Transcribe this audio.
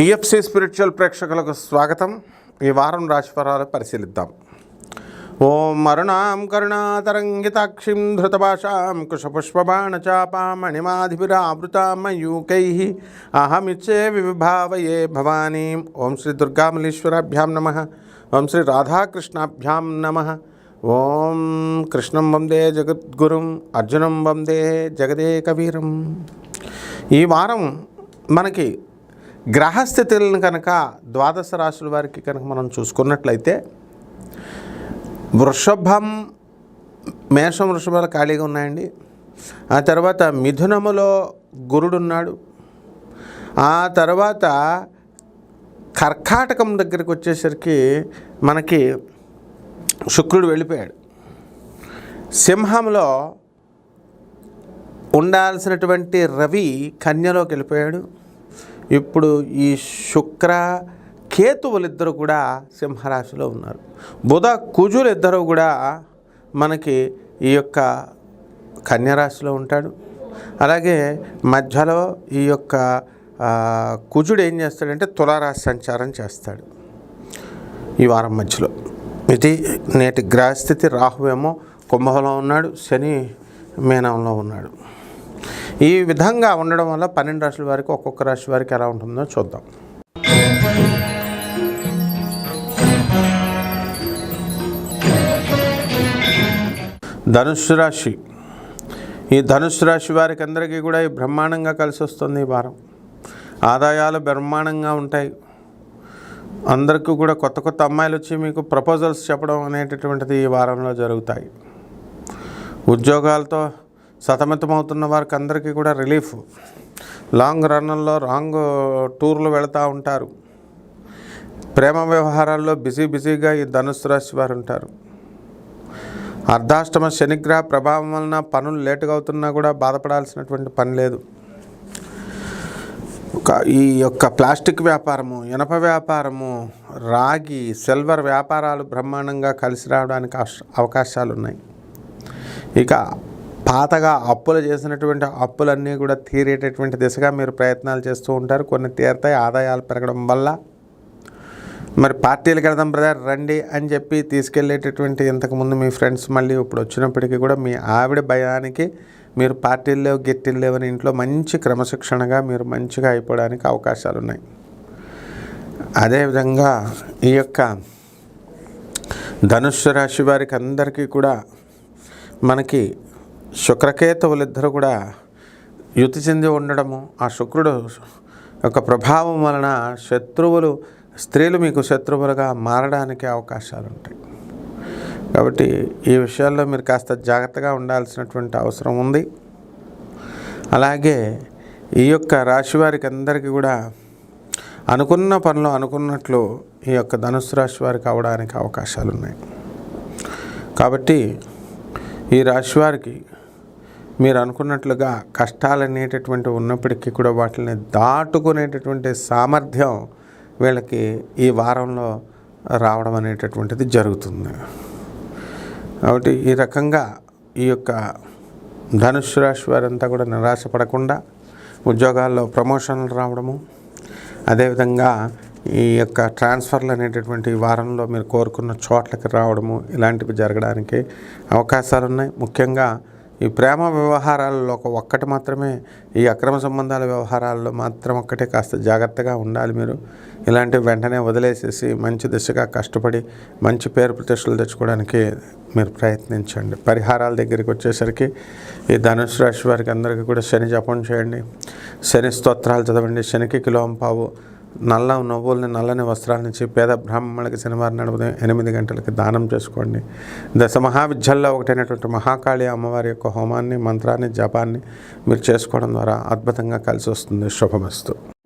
TFC spiritual ప్రేక్షకులకు స్వాగతం. ఈ వారం రాశిఫలాలు పరిశీలిద్దాం. ఓం అరుణాం కరుణాతరంగితాక్షిం ధృతభాషాం కుశపుష్పబాణచాపామణిమాధిభిరావృతామయూకై అహమిచ్చే వివిభావయే భవానీం. ఓం శ్రీ దుర్గామలీశ్వరాభ్యాం నమ. ఓం శ్రీ రాధాకృష్ణాభ్యాం నమ. ఓం కృష్ణం వందే జగద్గురుం అర్జునం వందే జగదేకవీరం. ఈ వారం మనకి గ్రహస్థితులను కనుక ద్వాదశ రాశుల వారికి కనుక మనం చూసుకున్నట్లయితే వృషభం మేషం వృషభాలు ఖాళీగా ఉన్నాయండి. ఆ తర్వాత మిథునములో గురుడున్నాడు ఆ తర్వాత కర్కాటకం దగ్గరికి వచ్చేసరికి మనకి శుక్రుడు వెళ్ళిపోయాడు. సింహంలో ఉండాల్సినటువంటి రవి కన్యలోకి వెళ్ళిపోయాడు. ఇప్పుడు ఈ శుక్ర కేతువులిద్దరూ కూడా సింహరాశిలో ఉన్నారు. బుధ కుజులు ఇద్దరు కూడా మనకి ఈ యొక్క కన్యరాశిలో ఉంటాడు. అలాగే మధ్యలో ఈ యొక్క కుజుడు ఏం చేస్తాడంటే తులారాశి సంచారం చేస్తాడు ఈ వారం మధ్యలో. ఇది నేటి గ్రహస్థితి. రాహువేమో కుంభంలో ఉన్నాడు. శని మీనంలో ఉన్నాడు. ఈ విధంగా ఉండడం వల్ల పన్నెండు రాశుల వారికి ఒక్కొక్క రాశి వారికి ఎలా ఉంటుందో చూద్దాం. ధనుసు రాశి. ఈ ధనుసు రాశి వారికి అందరికీ కూడా ఈ బ్రహ్మాండంగా కలిసి వస్తుంది ఈ వారం. ఆదాయాలు బ్రహ్మాండంగా ఉంటాయి. అందరికీ కూడా కొత్త కొత్త అమ్మాయిలు వచ్చి మీకు ప్రపోజల్స్ చెప్పడం అనేటటువంటిది ఈ వారంలో జరుగుతాయి. ఉద్యోగాలతో సతమతమవుతున్న వారికి అందరికీ కూడా రిలీఫ్. లాంగ్ రన్లో రాంగ్ టూర్లు వెళుతూ ఉంటారు. ప్రేమ వ్యవహారాల్లో బిజీ బిజీగా ఈ ధనుసు రాశి వారు ఉంటారు అర్ధాష్టమ శనిగ్రహ ప్రభావం వలన పనులు లేటుగా అవుతున్నా కూడా బాధపడాల్సినటువంటి పని లేదు. ఒక ఈ యొక్క ప్లాస్టిక్ వ్యాపారము ఇనప వ్యాపారము రాగి సిల్వర్ వ్యాపారాలు బ్రహ్మాండంగా కలిసి రావడానికి అవకాశాలు ఉన్నాయి ఇక పాతగా అప్పులు చేసినటువంటి అప్పులన్నీ కూడా తీరేటటువంటి దిశగా మీరు ప్రయత్నాలు చేస్తూ ఉంటారు. కొన్ని తీరుతాయి ఆదాయాలు పెరగడం వల్ల. మరి పార్టీలకు వెళ్దాం బ్రదర్ రండి అని చెప్పి తీసుకెళ్ళేటటువంటి ఇంతకుముందు మీ ఫ్రెండ్స్ మళ్ళీ ఇప్పుడు వచ్చినప్పటికీ కూడా మీ ఆవిడ భయానికి మీరు పార్టీలు లేవు గెట్టిలు లేవని ఇంట్లో మంచి క్రమశిక్షణగా మీరు మంచిగా అయిపోవడానికి అవకాశాలు ఉన్నాయి అదేవిధంగా ఈ యొక్క ధనుస్సు రాశి వారికి అందరికీ కూడా మనకి శుక్రకేతువులిద్దరూ కూడా యుతి చెంది ఉండడము ఆ శుక్రుడు యొక్క ప్రభావం వలన శత్రువులు స్త్రీలు మీకు శత్రువులుగా మారడానికి అవకాశాలు ఉంటాయి. కాబట్టి ఈ విషయాల్లో మీరు కాస్త జాగ్రత్తగా ఉండాల్సినటువంటి అవసరం ఉంది. అలాగే ఈ యొక్క రాశి వారికి అందరికీ కూడా అనుకున్న పనులు అనుకున్నట్లు ఈ యొక్క ధనుసు రాశి వారికి అవడానికి అవకాశాలు ఉన్నాయి. కాబట్టి ఈ రాశి వారికి మీరు అనుకున్నట్లుగా కష్టాలు అనేటటువంటి ఉన్నప్పటికీ కూడా వాటిని దాటుకునేటటువంటి సామర్థ్యం వీళ్ళకి ఈ వారంలో రావడం అనేటటువంటిది జరుగుతుంది. కాబట్టి ఈ రకంగా ఈ యొక్క ధనుసు రాశి వారంతా కూడా నిరాశపడకుండా ఉద్యోగాల్లో ప్రమోషన్లు రావడము అదేవిధంగా ఈ యొక్క ట్రాన్స్ఫర్లు అనేటటువంటి ఈ వారంలో మీరు కోరుకున్న చోట్లకి రావడము ఇలాంటివి జరగడానికి అవకాశాలు ఉన్నాయి ముఖ్యంగా ఈ ప్రేమ వ్యవహారాలలో ఒక ఒక్కటి మాత్రమే ఈ అక్రమ సంబంధాల వ్యవహారాల్లో మాత్రం ఒక్కటే కాస్త జాగ్రత్తగా ఉండాలి మీరు. ఇలాంటివి వెంటనే వదిలేసేసి మంచి దిశగా కష్టపడి మంచి పేరు ప్రతిష్టలు తెచ్చుకోవడానికి మీరు ప్రయత్నించండి. పరిహారాల దగ్గరికి వచ్చేసరికి ఈ ధనుసు రాశి వారికి అందరికీ కూడా శని జపం చేయండి. శని స్తోత్రాలు చదవండి. శనికి కిలోంపావు నల్ల నువ్వుల్ని నల్లని వస్త్రాలనిచ్చి పేద బ్రాహ్మణులకి శనివారం నడుపుదే ఎనిమిది గంటలకి దానం చేసుకోండి. దశ మహావిద్యల్లో ఒకటైనటువంటి మహాకాళి అమ్మవారి యొక్క హోమాన్ని మంత్రాన్ని జపాన్ని మీరు చేసుకోవడం ద్వారా అద్భుతంగా కలిసి వస్తుంది. శుభమస్తు.